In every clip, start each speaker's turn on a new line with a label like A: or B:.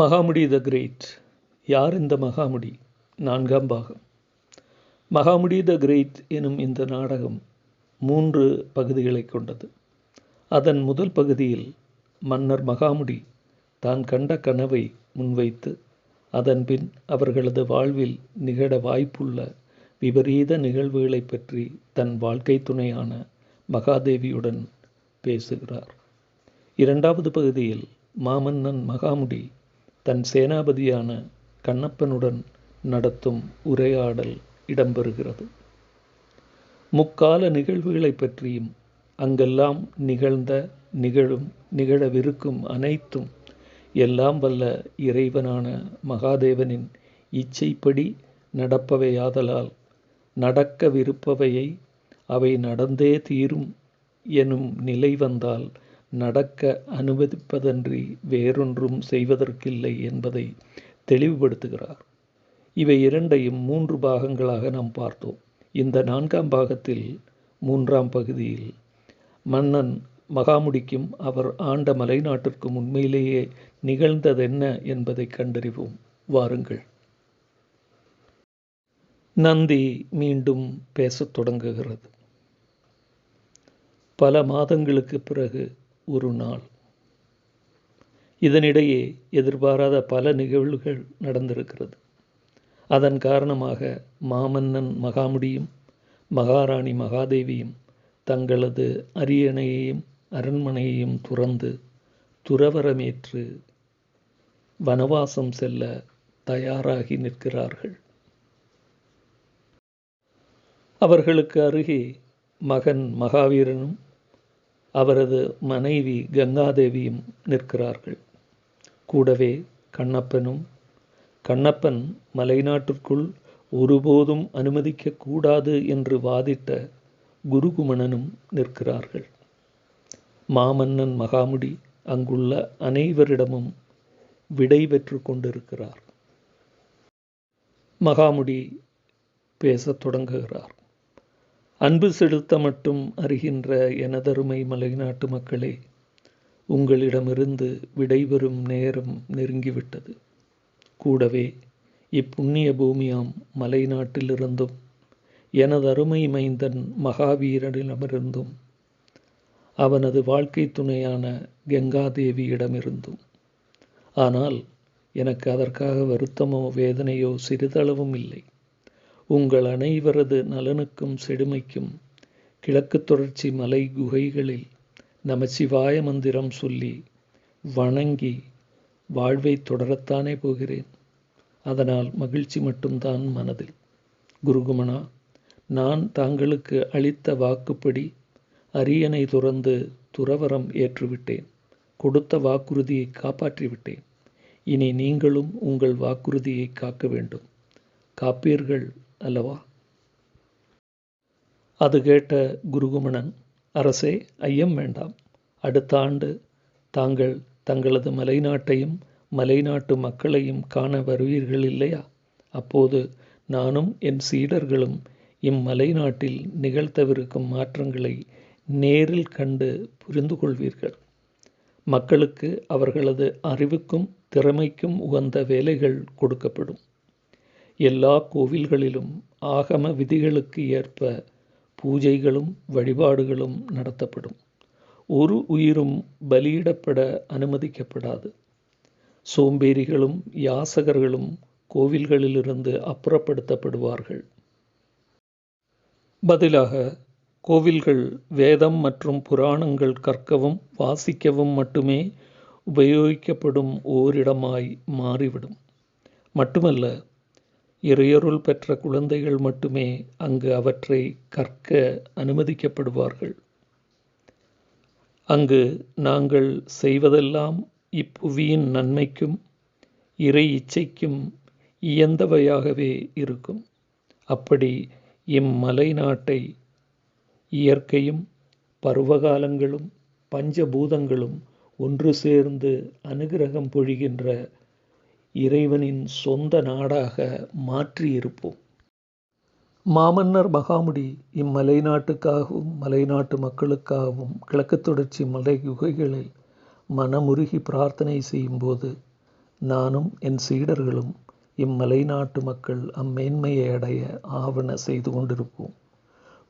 A: மகாமுடி the great யார் இந்த மகாமுடி? நான்காம் பாகம். மகாமுடி த கிரேட் எனும் இந்த நாடகம் மூன்று பகுதிகளை கொண்டது. அதன் முதல் பகுதியில் மன்னர் மகாமுடி தான் கண்ட கனவை முன்வைத்து அதன்பின் அவர்களது வாழ்வில் நிகழ வாய்ப்புள்ள விபரீத நிகழ்வுகளைப் பற்றி தன் வாழ்க்கை துணையான மகாதேவியுடன் பேசுகிறார். இரண்டாவது பகுதியில் மாமன்னன் மகாமுடி தன் சேனாபதியான கண்ணப்பனுடன் நடத்தும் உரையாடல் இடம்பெறுகிறது. முக்கால நிகழ்வுகளை பற்றியும் அங்கெல்லாம் நிகழ்ந்த நிகழும் நிகழவிருக்கும் அனைத்தும் எல்லாம் வல்ல இறைவனான மகாதேவனின் இச்சைப்படி நடப்பவையாதலால் நடக்கவிருப்பவையை அவை நடந்தே தீரும் எனும் நிலை வந்தால் நடக்க அனுமதிப்பதன்றி வேறொன்றும் செய்வதற்கில்லை என்பதை தெளிவுபடுத்துகிறார். இவை இரண்டையும் மூன்று பாகங்களாக நாம் பார்த்தோம். இந்த நான்காம் பாகத்தில் மூன்றாம் பகுதியில் மன்னன் மகாமுடிக்கும் அவர் ஆண்ட மலைநாட்டிற்கும் உண்மையிலேயே நிகழ்ந்ததென்ன என்பதை கண்டறிவோம். வாருங்கள். நந்தி மீண்டும் பேசத் தொடங்குகிறது. பல மாதங்களுக்கு பிறகு ஒரு நாள். இதனிடையே எதிர்பாராத பல நிகழ்வுகள் நடந்திருக்கிறது. அதன் காரணமாக மாமன்னன் மகாமுடியும் மகாராணி மகாதேவியும் தங்களது அரியணையையும் அரண்மனையையும் துறந்து துறவரமேற்று வனவாசம் செல்ல தயாராகி நிற்கிறார்கள். அவர்களுக்கு அருகே மகன் மகாவீரனும் அவரது மனைவி கங்காதேவியும் நிற்கிறார்கள். கூடவே கண்ணப்பனும் கண்ணப்பன் மலைநாட்டிற்குள் ஒருபோதும் அனுமதிக்கக்கூடாது என்று வாதிட்ட குருகுமணனும் நிற்கிறார்கள். மாமன்னன் மகாமுடி அங்குள்ள அனைவரிடமும் விடை பெற்று கொண்டிருக்கிறார். மகாமுடி பேசத் தொடங்குகிறார். அன்பு செலுத்த மட்டும் அறிகின்ற எனதருமை மலைநாட்டு மக்களே உங்களிடமிருந்து விடைபெறும் நேரம் நெருங்கிவிட்டது. கூடவே இப்புண்ணிய பூமியாம் மலைநாட்டிலிருந்தும் எனது அருமை மைந்தன் மகாவீரனிடமிருந்தும் அவனது வாழ்க்கை துணையான கங்காதேவியிடமிருந்தும். ஆனால் எனக்கு அதற்காக வருத்தமோ வேதனையோ சிறிதளவும் இல்லை. உங்கள் அனைவரது நலனுக்கும் செழுமைக்கும் கிழக்கு தொடர்ச்சி மலை குகைகளில் நமச்சிவாய மந்திரம் சொல்லி வணங்கி வாழ்வை தொடரத்தானே போகிறேன். அதனால் மகிழ்ச்சி மட்டும்தான் மனதில். குருகுமனா நான் தாங்களுக்கு அளித்த வாக்குப்படி அரியணை துறந்து துறவரம் ஏற்றுவிட்டேன். கொடுத்த வாக்குறுதியை காப்பாற்றிவிட்டேன். இனி நீங்களும் உங்கள் வாக்குறுதியை காக்க வேண்டும். காப்பீர்கள் அல்லவா? அது கேட்ட குருகுமணன் அரசே ஐயம் வேண்டாம். அடுத்த ஆண்டு தாங்கள் தங்களது மலைநாட்டையும் மலைநாட்டு மக்களையும் காண வருவீர்கள் இல்லையா? அப்போது நானும் என் சீடர்களும் இம்மலைநாட்டில் நிகழ்த்தவிருக்கும் மாற்றங்களை நேரில் கண்டு புரிந்து கொள்வீர்கள். மக்களுக்கு அவர்களது அறிவுக்கும் திறமைக்கும் உகந்த வேலைகள் கொடுக்கப்படும். எல்லா கோவில்களிலும் ஆகம விதிகளுக்கு ஏற்ப பூஜைகளும் வழிபாடுகளும் நடத்தப்படும். ஒரு உயிரும் பலியிடப்பட அனுமதிக்கப்படாது. சோம்பேறிகளும் யாசகர்களும் கோவில்களிலிருந்து அப்புறப்படுத்தப்படுவார்கள். பதிலாக கோவில்கள் வேதம் மற்றும் புராணங்கள் கற்கவும் வாசிக்கவும் மட்டுமே உபயோகிக்கப்படும் ஓரிடமாய் மாறிவிடும். மட்டுமல்ல இறையருள் பெற்ற குழந்தைகள் மட்டுமே அங்கு அவற்றை கற்க அனுமதிக்கப்படுவார்கள். அங்கு நாங்கள் செய்வதெல்லாம் இப்புவியின் நன்மைக்கும் இறை இச்சைக்கும் இயந்தவையாகவே இருக்கும். அப்படி இம்மலை நாட்டை இயற்கையும் பருவகாலங்களும் பஞ்சபூதங்களும் ஒன்று சேர்ந்து அனுகிரகம் பொழிகின்ற இறைவனின் சொந்த நாடாக மாற்றியிருப்போம். மாமன்னர் மகாமுடி இம்மலை நாட்டுக்காகவும் மலைநாட்டு மக்களுக்காகவும் கிழக்கு தொடர்ச்சி மலை குகைகளில் மனமுருகி பிரார்த்தனை செய்யும்போது நானும் என் சீடர்களும் இம்மலை நாட்டு மக்கள் அம்மேன்மையை அடைய ஆவண செய்து கொண்டிருப்போம்.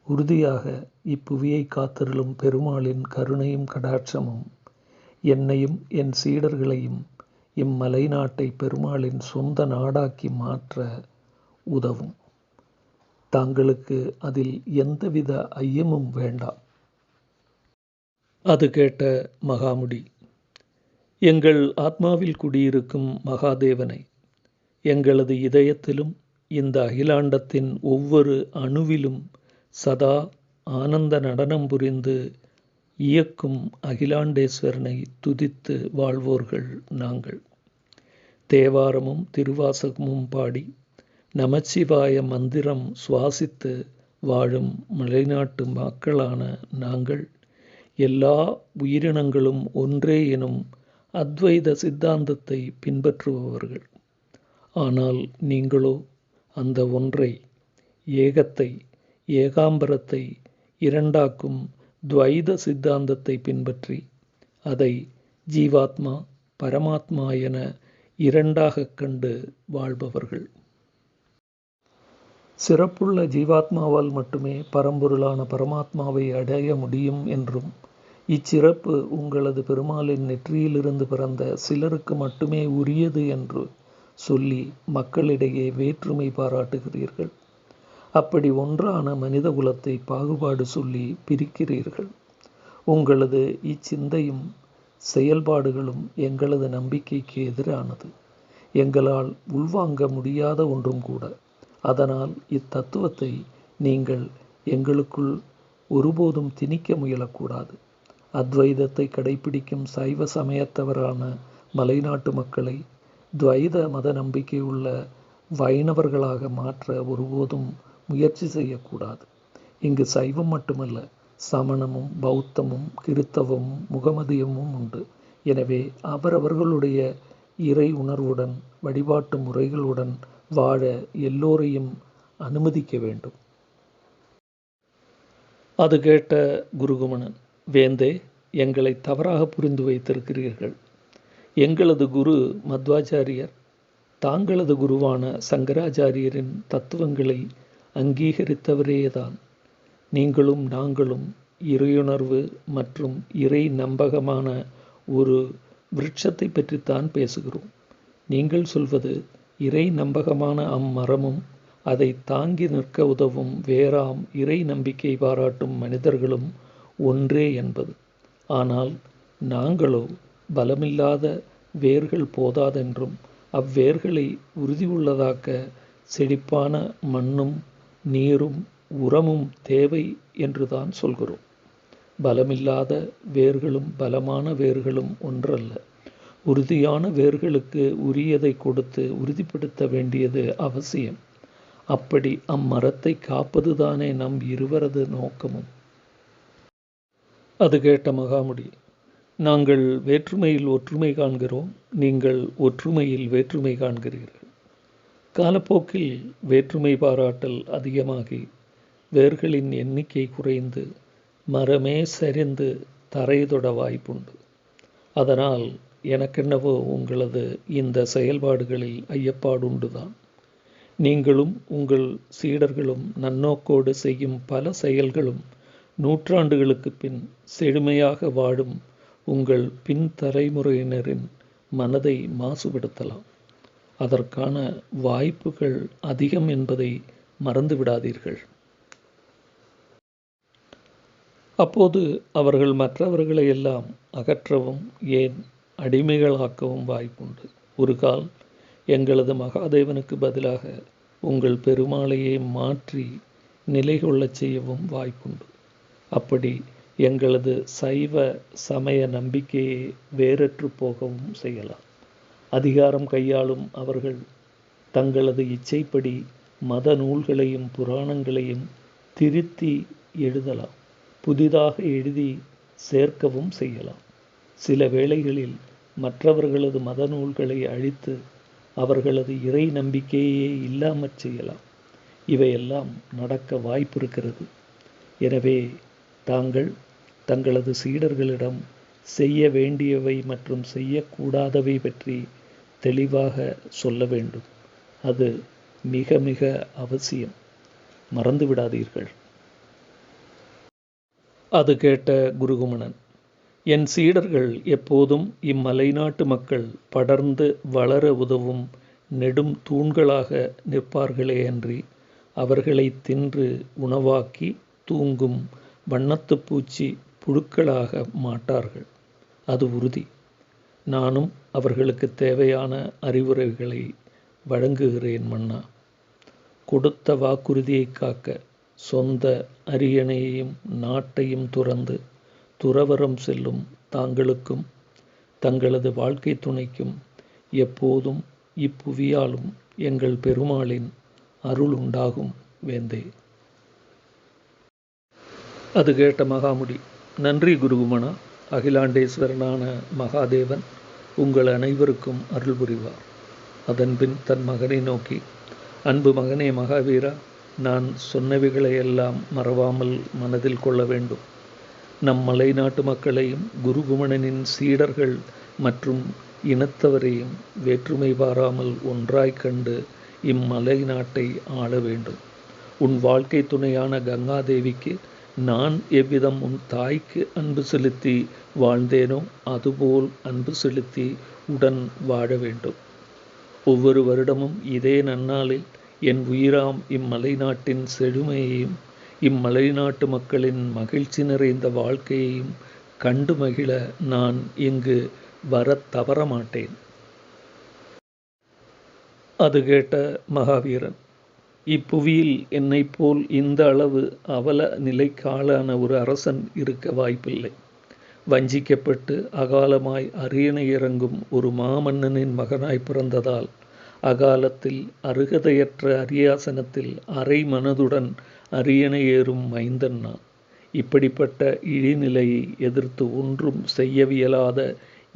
A: உறுதியாக இப்புவியை காத்திருளும் பெருமாளின் கருணையும் கடாட்சமும் என்னையும் என் சீடர்களையும் இம்மலை நாட்டை பெருமாளின் சொந்த நாடாக்கி மாற்ற உதவும். தாங்களுக்கு அதில் எந்தவித ஐயமும் வேண்டாம் அது கேட்ட மகாமுடி எங்கள் ஆத்மாவில் குடியிருக்கும் மகாதேவனை எங்களது இதயத்திலும் இந்த அகிலாண்டத்தின் ஒவ்வொரு அணுவிலும் சதா ஆனந்த நடனம் புரிந்து இயக்கும் அகிலாண்டேஸ்வரனை துதித்து வாழ்வோர்கள் நாங்கள். தேவாரமும் திருவாசகமும் பாடி நமச்சிவாய மந்திரம் சுவாசித்து வாழும் மலைநாட்டு மக்களான நாங்கள். எல்லா உயிரினங்களும் ஒன்றே எனும் அத்வைத சித்தாந்தத்தை பின்பற்றுபவர்கள். ஆனால் நீங்களோ அந்த ஒன்றை ஏகத்தை ஏகாம்பரத்தை இரண்டாக்கும் துவைத சித்தாந்தத்தை பின்பற்றி அதை ஜீவாத்மா பரமாத்மா என இரண்டாகக் கண்டு வாழ்பவர்கள். சிறப்புள்ள ஜீவாத்மாவால் மட்டுமே பரம்பொருளான பரமாத்மாவை அடைய முடியும் என்றும் இச்சிறப்பு உங்களது பெருமாளின் நெற்றியிலிருந்து பிறந்த சிலருக்கு மட்டுமே உரியது என்று சொல்லி மக்களிடையே வேற்றுமை பாராட்டுகிறீர்கள். அப்படி ஒன்றான மனித குலத்தை பாகுபாடு சொல்லி பிரிக்கிறீர்கள். உங்களது இச்சிந்தையும் செயல்பாடுகளும் எங்களது நம்பிக்கைக்கு எதிரானது. எங்களால் உள்வாங்க முடியாத ஒன்றும் கூட. அதனால் இத்தத்துவத்தை நீங்கள் எங்களுக்குள் ஒருபோதும் திணிக்க முயலக்கூடாது. அத்வைதத்தை கடைபிடிக்கும் சைவ சமயத்தவரான மலைநாட்டு மக்களை துவைத மத நம்பிக்கை உள்ள வைணவர்களாக மாற்ற ஒருபோதும் முயற்சி செய்யக்கூடாது. இங்கு சைவம் மட்டுமல்ல சமணமும் பௌத்தமும் கிறித்தவமும் முகமதியமும் உண்டு. எனவே அவரவர்களுடைய இறை உணர்வுடன் வழிபாட்டு முறைகளுடன் வாழ எல்லோரையும் அனுமதிக்க வேண்டும். அது கேட்ட குருகுமணன் வேந்தே எங்களை தவறாக புரிந்து வைத்திருக்கிறீர்கள். எங்களது குரு மத்வாச்சாரியர் தாங்களது குருவான சங்கராச்சாரியரின் தத்துவங்களை அங்கீகரித்தவரேதான். நீங்களும் நாங்களும் இறையுணர்வு மற்றும் இறை நம்பகமான ஒரு விருட்சத்தை பற்றித்தான் பேசுகிறோம். நீங்கள் சொல்வது இறை நம்பகமான அம்மரமும் அதை தாங்கி நிற்க உதவும் வேறாம் இறை நம்பிக்கை பாராட்டும் மனிதர்களும் ஒன்றே என்பது. ஆனால் நாங்களோ பலமில்லாத வேர்கள் போதாதென்றும் அவ்வேர்களை உறுதியுள்ளதாக்க செழிப்பான மண்ணும் நீரும் உரமும் தேவை என்றுதான் சொல்கிறோம். பலமில்லாத வேர்களும் பலமான வேர்களும் ஒன்றல்ல. உறுதியான வேர்களுக்கு உரியதை கொடுத்து உறுதிப்படுத்த வேண்டியது அவசியம். அப்படி அம்மரத்தை காப்பதுதானே நம் இருவரது நோக்கமும்? அது கேட்ட மகாமுடி நாங்கள் வேற்றுமையில் ஒற்றுமை காண்கிறோம் நீங்கள் ஒற்றுமையில் வேற்றுமை காண்கிறீர்கள். காலப்போக்கில் வேற்றுமை பாராட்டல் அதிகமாகி வேர்களின் எண்ணிக்கை குறைந்து மரமே சரிந்து தரைதொட வாய்ப்புண்டு. அதனால் எனக்கென்னவோ உங்களது இந்த செயல்பாடுகளில் ஐயப்பாடுண்டுதான். நீங்களும் உங்கள் சீடர்களும் நன்னோக்கோடு செய்யும் பல செயல்களும் நூற்றாண்டுகளுக்கு பின் செழுமையாக வாழும் உங்கள் பின் தலைமுறையினரின் மனதை மாசுபடுத்தலாம். அதற்கான வாய்ப்புகள் அதிகம் என்பதை மறந்து விடாதீர்கள் அப்போது அவர்கள் மற்றவர்களை எல்லாம் அகற்றவும் ஏன் அடிமைகளாக்கவும் வாய்ப்புண்டு. ஒரு கால் எங்களது மகாதேவனுக்கு பதிலாக உங்கள் பெருமாளையே மாற்றி நிலை கொள்ளச் செய்யவும் வாய்ப்புண்டு. அப்படி எங்களது சைவ சமய நம்பிக்கையை வேறற்று போகவும் செய்யலாம். அதிகாரம் கையாளும் அவர்கள் தங்களது இச்சைப்படி மத நூல்களையும் புராணங்களையும் திருத்தி எழுதலாம். புதிதாக எழுதி சேர்க்கவும் செய்யலாம். சில வேளைகளில் மற்றவர்களது மத நூல்களை அழித்து அவர்களது இறை நம்பிக்கையே இல்லாமற் செய்யலாம். இவையெல்லாம் நடக்க வாய்ப்பிருக்கிறது. எனவே தாங்கள் தங்களது சீடர்களிடம் செய்ய வேண்டியவை மற்றும் செய்யக்கூடாதவை பற்றி தெளிவாக சொல்ல வேண்டும். அது மிக மிக அவசியம். மறந்து விடாதீர்கள். அது கேட்ட குருகுமணன் என் சீடர்கள் எப்போதும் இம்மலைநாட்டு மக்கள் படர்ந்து வளர உதவும் நெடும் தூண்களாக நிற்பார்களே அன்றி அவர்களை தின்று உணவாக்கி தூங்கும் வண்ணத்து பூச்சி புழுக்களாக மாட்டார்கள். அது உறுதி. நானும் அவர்களுக்கு தேவையான அறிவுரைகளை வழங்குகிறேன் மன்னா. கொடுத்த வாக்குறுதியை காக்க சொந்த அரியணையையும் நாட்டையும் துறந்து துறவரம் செல்லும் தாங்களுக்கும் தங்களது வாழ்க்கை துணைக்கும் எப்போதும் இப்புவியாலும் எங்கள் பெருமாளின் அருள் உண்டாகும் வேந்தே. அது கேட்ட மகாமுடி நன்றி குருகுமணா அகிலாண்டேஸ்வரனான மகாதேவன் உங்கள் அனைவருக்கும் அருள் புரிவார். அதன்பின் தன் மகனை நோக்கி அன்பு மகனே மகாவீரா நான் சொன்னவைகளை எல்லாம் மறவாமல் மனதில் கொள்ள வேண்டும். நம் மலைநாட்டு மக்களையும் குருகுமணனின் சீடர்கள் மற்றும் இனத்தவரையும் வேற்றுமை பாராமல் ஒன்றாய் கண்டு இம்மலை நாட்டை ஆள வேண்டும். உன் வாழ்க்கை துணையான கங்காதேவிக்கு நான் எவ்விதம் உன் தாய்க்கு அன்பு செலுத்தி வாழ்ந்தேனோ அதுபோல் அன்பு செலுத்தி உடன் வாழ வேண்டும். ஒவ்வொரு வருடமும் இதே நன்னாளில் என் உயிராம் இம்மலை நாட்டின் செழுமையையும் இம்மலை நாட்டு மக்களின் மகிழ்ச்சி நிறைந்த வாழ்க்கையையும் கண்டு மகிழ நான் இங்கு வரத் தவற மாட்டேன் அது கேட்ட மகாவீரன் இப்புவியில் என்னைப் போல் இந்த அளவு அவல நிலைக்காளான ஒரு அரசன் இருக்க வாய்ப்பில்லை. வஞ்சிக்கப்பட்டு அகாலமாய் அரியணை இறங்கும் ஒரு மாமன்னனின் மகனாய் பிறந்ததால் அகாலத்தில் அருகதையற்ற அரியாசனத்தில் அரை மனதுடன் அரியணை ஏறும் மைந்தன் நான் இப்படிப்பட்ட இழிநிலையை எதிர்த்து ஒன்றும் செய்யவியலாத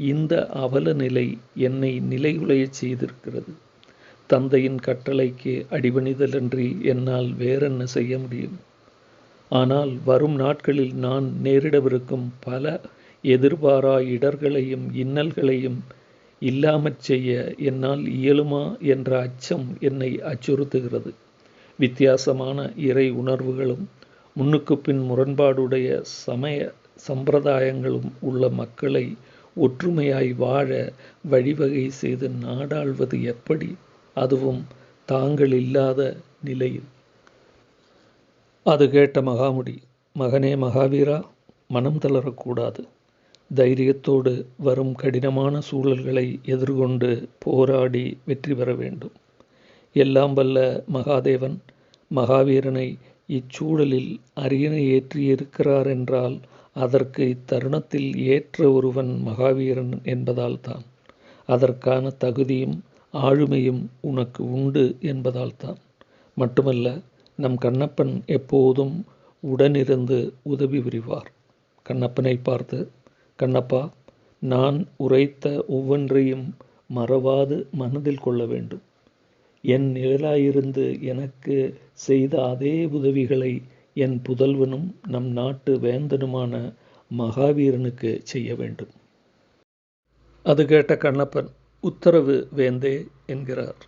A: இந்த அவல நிலை என்னை நிலைகுலையச் செய்திருக்கிறது. தந்தையின் கட்டளைக்கு அடிபணிதலன்றி என்னால் வேறென்ன செய்ய முடியும்? ஆனால் வரும் நாட்களில் நான் நேரிடவிருக்கும் பல எதிர்பாரா இடர்களையும் இன்னல்களையும் இல்லாமற் செய்ய என்னால் இயலுமா என்ற அச்சம் என்னை அச்சுறுத்துகிறது. வித்தியாசமான இறை உணர்வுகளும் முன்னுக்கு பின் முரண்பாடுடைய சமய சம்பிரதாயங்களும் உள்ள மக்களை ஒற்றுமையாய் வாழ வழிவகை செய்து நாடாள்வது எப்படி? அதுவும் தாங்கள் இல்லாத நிலையில். அது கேட்ட மகாமுடி மகனே மகாவீரா மனம் தளரக்கூடாது. தைரியத்தோடு வரும் கடினமான சூழல்களை எதிர்கொண்டு போராடி வெற்றி பெற வேண்டும். எல்லாம் வல்ல மகாதேவன் மகாவீரனை இச்சூழலில் அரியணை ஏற்றியிருக்கிறார் என்றால் அதற்கு இத்தருணத்தில் ஏற்ற ஒருவன் மகாவீரன் என்பதால் தான் அதற்கான தகுதியும் ஆளுமையும் உனக்கு உண்டு என்பதால்தான். மட்டுமல்ல நம் கண்ணப்பன் எப்போதும் உடனிருந்து உதவி புரிவார். கண்ணப்பனை பார்த்து கண்ணப்பா நான் உரைத்த ஒவ்வொன்றையும் மறவாது மனதில் கொள்ள வேண்டும். என் நிழலாயிருந்து எனக்கு செய்த அதே உதவிகளை என் புதல்வனும் நம் நாட்டு வேந்தனுமான மகாவீரனுக்கு செய்ய வேண்டும். அது கேட்ட கண்ணப்பன் உத்தரவு வேந்தே என்கிறார்.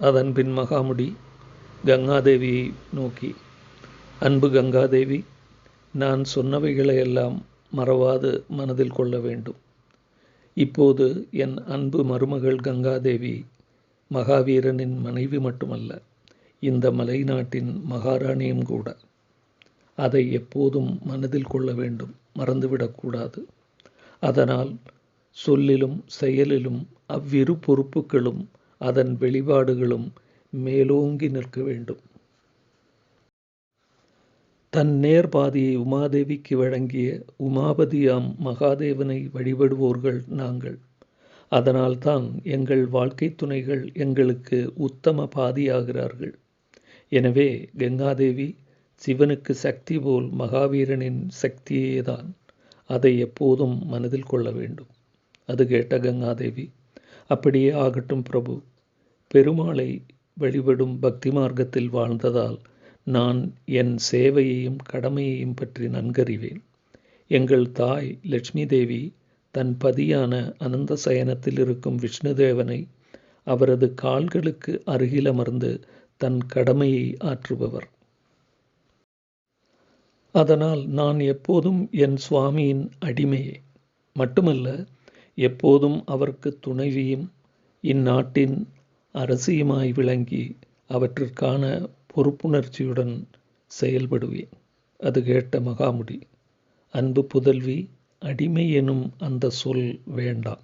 A: அதன்பின் மகாமுடி கங்காதேவியை நோக்கி அன்பு கங்காதேவி நான் சொன்னவைகளையெல்லாம் மறவாது மனதில் கொள்ள வேண்டும். இப்போது என் அன்பு மருமகள் கங்காதேவி மகாவீரனின் மனைவி மட்டுமல்ல இந்த மலைநாட்டின் மகாராணியும் கூட. அதை எப்போதும் மனதில் கொள்ள வேண்டும் மறந்துவிடக்கூடாது. அதனால் சொல்லிலும் செயலிலும் அவ்விரு பொறுப்புகளும் அதன் வெளிப்பாடுகளும் மேலோங்கி நிற்க வேண்டும். தன் நேர்பாதியை உமாதேவிக்கு வழங்கிய உமாபதியாம் மகாதேவனை வழிபடுவோர்கள் நாங்கள். அதனால்தான் எங்கள் வாழ்க்கை துணைகள் எங்களுக்கு உத்தம பாதியாகிறார்கள். எனவே கங்காதேவி சிவனுக்கு சக்தி போல் மகாவீரனின் சக்தியேதான் அதை எப்போதும் மனதில் கொள்ள வேண்டும். அது கேட்ட கங்காதேவி அப்படியே ஆகட்டும் பிரபு. பெருமாளை வழிபடும் பக்தி மார்க்கத்தில் வாழ்ந்ததால் நான் என் சேவையையும் கடமையையும் பற்றி நன்கறிவேன். எங்கள் தாய் லட்சுமி தேவி தன் பதியான அனந்த சயனத்தில் இருக்கும் விஷ்ணுதேவனை அவரது கால்களுக்கு அருகில் அமர்ந்து தன் கடமையை ஆற்றுபவர். அதனால் நான் எப்போதும் என் சுவாமியின் அடிமையே. மட்டுமல்ல எப்போதும் அவருக்கு துணைவியும் இந்நாட்டின் அரசியுமாய் விளங்கி அவற்றிற்கான பொறுப்புணர்ச்சியுடன் செயல்படுவேன். அது கேட்ட மகாமுடி அன்பு புதல்வி அடிமை எனும் அந்த சொல் வேண்டாம்.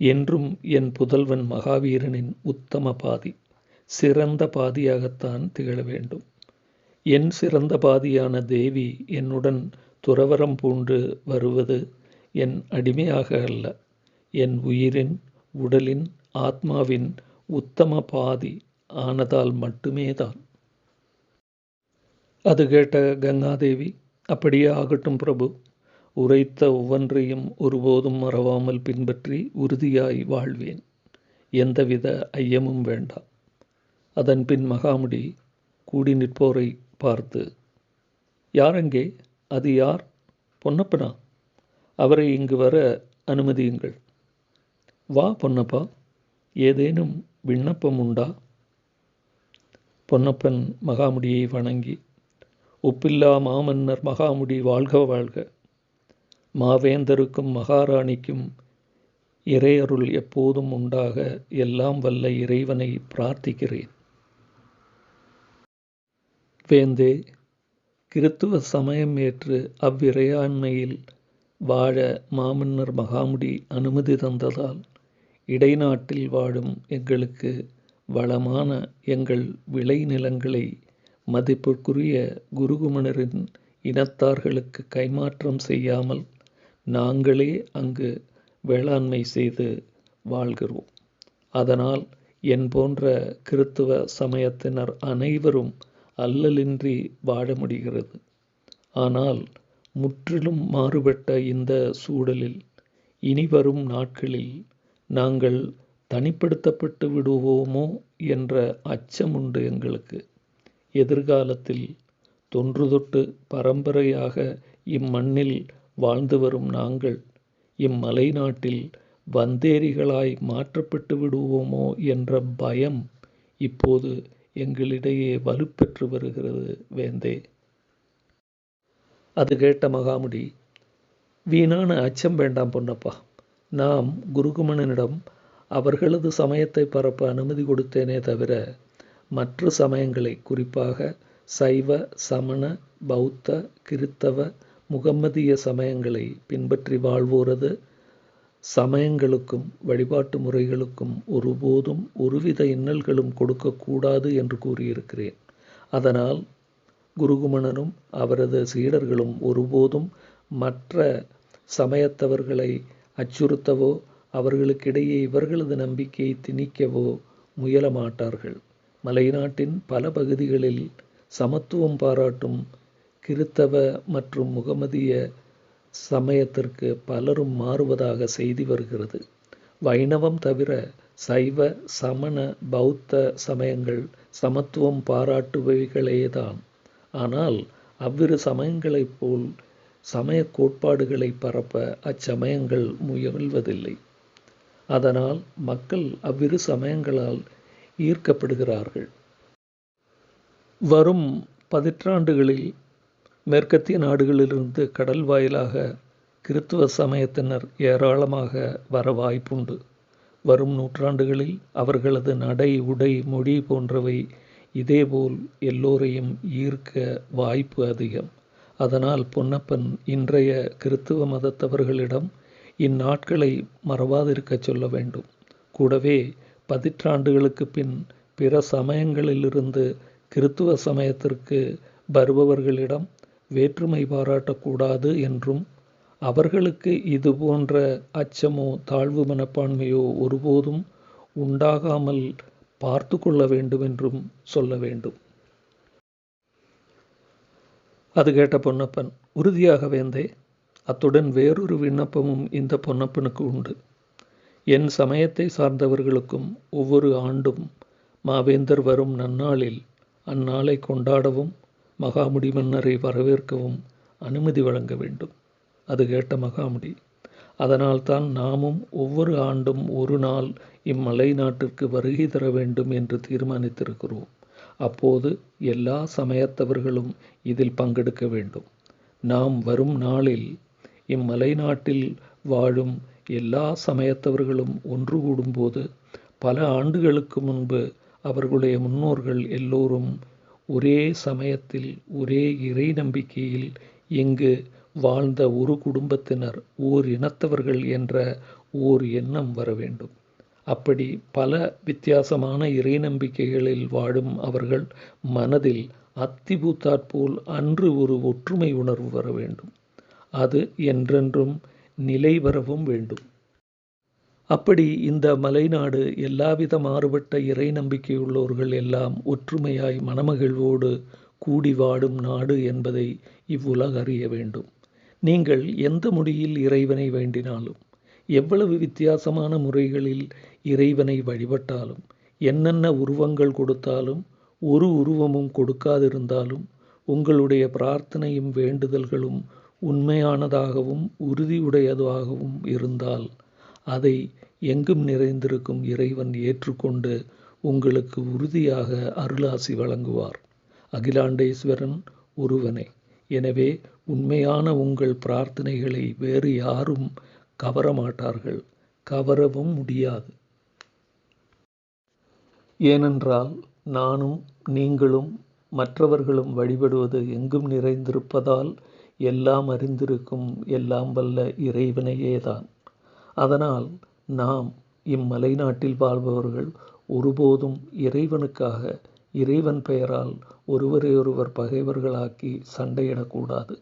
A: என்றும் என் புதல்வன் மகாவீரனின் உத்தம பாதி சிறந்த பாதியாகத்தான் திகழ வேண்டும். என் சிறந்த பாதியான தேவி என்னுடன் துறவரம் பூண்டு வருவது என் அடிமையாக அல்ல. என் உயிரின் உடலின் ஆத்மாவின் உத்தம பாதி ஆனதால் மட்டுமே தான் அது கேட்ட கங்காதேவி அப்படியே ஆகட்டும் பிரபு. உரைத்த ஒவ்வொன்றையும் ஒருபோதும் மறவாமல் பின்பற்றி உறுதியாய் வாழ்வேன். எந்தவித ஐயமும் வேண்டாம் அதன் பின் மகாமுடி கூடி நிற்போரை பார்த்து யாரெங்கே அது யார்? பொன்னப்பனா? அவரை இங்கு வர அனுமதியுங்கள். வா பொன்னப்பா ஏதேனும் விண்ணப்பம் உண்டா பொன்னப்பன் மகாமுடியை வணங்கி உப்பில்லா மாமன்னர் மகாமுடி வாழ்க வாழ்க. மாவேந்தருக்கும் மகாராணிக்கும் இறையருள் எப்போதும் உண்டாக எல்லாம் வல்ல இறைவனை பிரார்த்திக்கிறேன். வேந்தே கிறித்துவ சமயம் ஏற்று அவ்விறையாண்மையில் வாழ மாமன்னர் மகாமுடி அனுமதி தந்ததால் இடைநாட்டில் வாழும் எங்களுக்கு வளமான எங்கள் விளைநிலங்களை மதிப்புக்குரிய குருகுமணரின் இனத்தார்களுக்கு கைமாற்றம் செய்யாமல் நாங்களே அங்கு வேளாண்மை செய்து வாழ்கிறோம். அதனால் என் போன்ற கிறித்துவ சமயத்தினர் அனைவரும் அல்லலின்றி வாழ முடிகிறது. ஆனால் முற்றிலும் மாறுபட்ட இந்த சூழலில் இனிவரும் நாட்களில் நாங்கள் தனிப்படுத்தப்பட்டு விடுவோமோ என்ற அச்சமுண்டு எங்களுக்கு. எதிர்காலத்தில் தொன்று தொட்டு பரம்பரையாக இம்மண்ணில் வாழ்ந்து வரும் நாங்கள் இம்மலை நாட்டில் வந்தேரிகளாய் மாற்றப்பட்டு விடுவோமோ என்ற பயம் இப்போது எங்களிடையே வலுப்பெற்று வருகிறது வேந்தே. அது கேட்ட மகாமுடி வீணான அச்சம் வேண்டாம் பொன்னப்பா. நாம் குருகுமணனிடம் அவர்களது சமயத்தை பரப்ப அனுமதி கொடுத்தேனே தவிர மற்ற சமயங்களை குறிப்பாக சைவ சமண பௌத்த கிறித்தவ முகம்மதிய சமயங்களை பின்பற்றி வாழ்வோரது சமயங்களுக்கும் வழிபாட்டு முறைகளுக்கும் ஒருபோதும் ஒருவித இன்னல்களும் கொடுக்கக்கூடாது என்று கூறியிருக்கிறேன். அதனால் குருகுமணனும் அவரது சீடர்களும் ஒருபோதும் மற்ற சமயத்தவர்களை அச்சுறுத்தவோ அவர்களுக்கிடையே இவர்களது நம்பிக்கையை திணிக்கவோ முயல மாட்டார்கள் மலைநாட்டின் பல பகுதிகளில் சமத்துவம் பாராட்டும் கிறித்தவ மற்றும் முகமதிய சமயத்திற்கு பலரும் மாறுவதாக செய்தி வருகிறது. வைணவம் தவிர சைவ சமண பௌத்த சமயங்கள் சமத்துவம் பாராட்டுபவைகளேதான் ஆனால் அவ்விரு சமயங்களைப் போல் சமய கோட்பாடுகளை பரப்ப அச்சமயங்கள் முயல்வதில்லை. அதனால் மக்கள் அவ்விரு சமயங்களால் ஈர்க்கப்படுகிறார்கள். வரும் பதிற்றாண்டுகளில் மேற்கத்திய நாடுகளிலிருந்து கடல் வாயிலாக கிறித்துவ சமயத்தினர் ஏராளமாக வர வாய்ப்புண்டு. வரும் நூற்றாண்டுகளில் அவர்களது நடை உடை மொழி போன்றவை இதேபோல் எல்லோரையும் ஈர்க்க வாய்ப்பு அதிகம். அதனால் பொன்னப்பன் இன்றைய கிறித்துவ மதத்தவர்களிடம் இந்நாட்களை மறவாதிருக்கச் சொல்ல வேண்டும். கூடவே பதிற்றாண்டுகளுக்கு பின் பிற சமயங்களிலிருந்து கிறித்துவ சமயத்திற்கு வருபவர்களிடம் வேற்றுமை பாராட்டக்கூடாது என்றும் அவர்களுக்கு இது போன்ற அச்சமோ தாழ்வு மனப்பான்மையோ ஒருபோதும் உண்டாகாமல் பார்த்து கொள்ள வேண்டும் என்றும் சொல்ல வேண்டும். அது கேட்ட பொன்னப்பன் உறுதியாக வேந்தே அத்துடன் வேறொரு விண்ணப்பமும் இந்த பொன்னப்பனுக்கு உண்டு. என் சமயத்தை சார்ந்தவர்களுக்கும் ஒவ்வொரு ஆண்டும் மாவேந்தர் வரும் நன்னாளில் அந்நாளை கொண்டாடவும் மகாமுடி மன்னரை வரவேற்கவும் அனுமதி வழங்க வேண்டும். அது கேட்ட மகாமுடி அதனால்தான் நாமும் ஒவ்வொரு ஆண்டும் ஒரு நாள் இம்மலை நாட்டிற்கு வருகை தர வேண்டும் என்று தீர்மானித்திருக்கிறோம். அப்போது எல்லா சமயத்தவர்களும் இதில் பங்கெடுக்க வேண்டும். நாம் வரும் நாளில் இம்மலை நாட்டில் வாழும் எல்லா சமயத்தவர்களும் ஒன்று கூடும்போது பல ஆண்டுகளுக்கு முன்பு அவர்களுடைய முன்னோர்கள் எல்லோரும் ஒரே சமயத்தில் ஒரே இறை நம்பிக்கையில் இங்கு வாழ்ந்த ஒரு குடும்பத்தினர் ஓர் இனத்தவர்கள் என்ற ஓர் எண்ணம் வர வேண்டும். அப்படி பல வித்தியாசமான இறை நம்பிக்கைகளில் வாழும் அவர்கள் மனதில் அத்திபூத்தாற்போல் அன்று ஒரு ஒற்றுமை உணர்வு வர வேண்டும். அது என்றென்றும் நிலை வரவும் வேண்டும். அப்படி இந்த மலைநாடு எல்லாவித மாறுபட்ட இறை நம்பிக்கையுள்ளோர்கள் எல்லாம் ஒற்றுமையாய் மனமகிழ்வோடு கூடி வாடும் நாடு என்பதை இவ்வுலக அறிய வேண்டும். நீங்கள் எந்த மொழியில் இறைவனை வேண்டினாலும் எவ்வளவு வித்தியாசமான முறைகளில் இறைவனை வழிபட்டாலும் என்னென்ன உருவங்கள் கொடுத்தாலும் ஒரு உருவமும் கொடுக்காதிருந்தாலும் உங்களுடைய பிரார்த்தனையும் வேண்டுதல்களும் உண்மையானதாகவும் உறுதியுடையதாகவும் இருந்தால் அதை எங்கும் நிறைந்திருக்கும் இறைவன் ஏற்றுக்கொண்டு உங்களுக்கு உறுதியாக அருளாசி வழங்குவார். அகிலாண்டேஸ்வரன் ஒருவனே. எனவே உண்மையான உங்கள் பிரார்த்தனைகளை வேறு யாரும் கவரமாட்டார்கள். கவரவும் முடியாது. ஏனென்றால் நானும் நீங்களும் மற்றவர்களும் வழிபடுவது எங்கும் நிறைந்திருப்பதால் எல்லாம் அறிந்திருக்கும் எல்லாம் வல்ல இறைவனையேதான். அதனால் நாம் இம்மலை நாட்டில் வாழ்பவர்கள் ஒருபோதும் இறைவனுக்காக இறைவன் பெயரால் ஒருவரையொருவர் பகைவர்களாக்கி சண்டையிடக்கூடாது.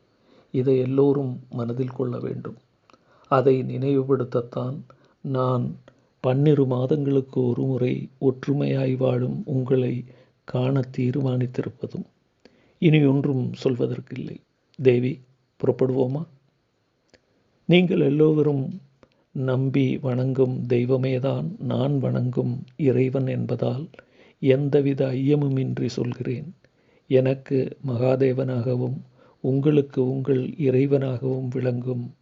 A: இதை எல்லோரும் மனதில் கொள்ள வேண்டும். அதை நினைவுபடுத்தத்தான் நான் பன்னிரு மாதங்களுக்கு ஒருமுறை ஒற்றுமையாய் வாழும் உங்களை காண தீர்மானித்திருப்பதும் இனி ஒன்றும் சொல்வதற்கில்லை. தேவி புறப்படுவோமா? நீங்கள் எல்லோரும் நம்பி வணங்கும் தெய்வமேதான் நான் வணங்கும் இறைவன் என்பதால் எந்தவித ஐயமுமின்றி சொல்கிறேன். எனக்கு மகாதேவனாகவும் உங்களுக்கு உங்கள் இறைவனாகவும் விளங்கும்.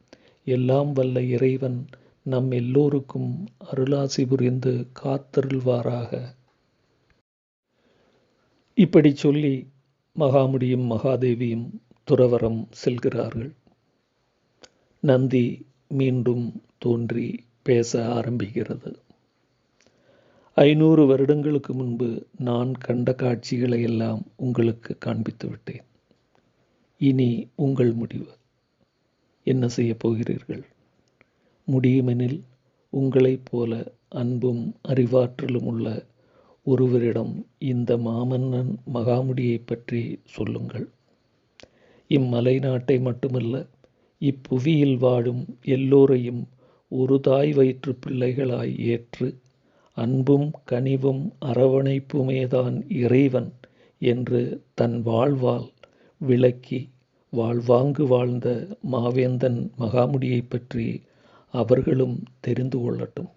A: எல்லாம் வல்ல இறைவன் நம் எல்லோருக்கும் அருளாசி புரிந்து காத்தருள்வாராக. இப்படி சொல்லி மகாமுடியும் மகாதேவியும் துறவரம் செல்கிறார்கள். நந்தி மீண்டும் தோன்றி பேச ஆரம்பிக்கிறது. ஐநூறு வருடங்களுக்கு முன்பு நான் கண்ட காட்சிகளை எல்லாம் உங்களுக்கு காண்பித்து விட்டேன். இனி உங்கள் முடிவு. என்ன செய்ய போகிறீர்கள்? முடியுமெனில் உங்களைப் போல அன்பும் அறிவாற்றலும் உள்ள ஒருவரிடம் இந்த மாமன்னன் மகாமுடியை பற்றி சொல்லுங்கள். இம்மலை நாட்டை மட்டுமல்ல இப்புவியில் வாழும் எல்லோரையும் ஒரு தாய் வயிற்று பிள்ளைகளாய் ஏற்று அன்பும் கனிவும் அரவணைப்புமேதான் இறைவன் என்று தன் வாழ்வால் விளக்கி வாழ்வாங்கு வாழ்ந்த மாவேந்தன் மகாமுடியை பற்றி அவர்களும் தெரிந்து கொள்ளட்டும்.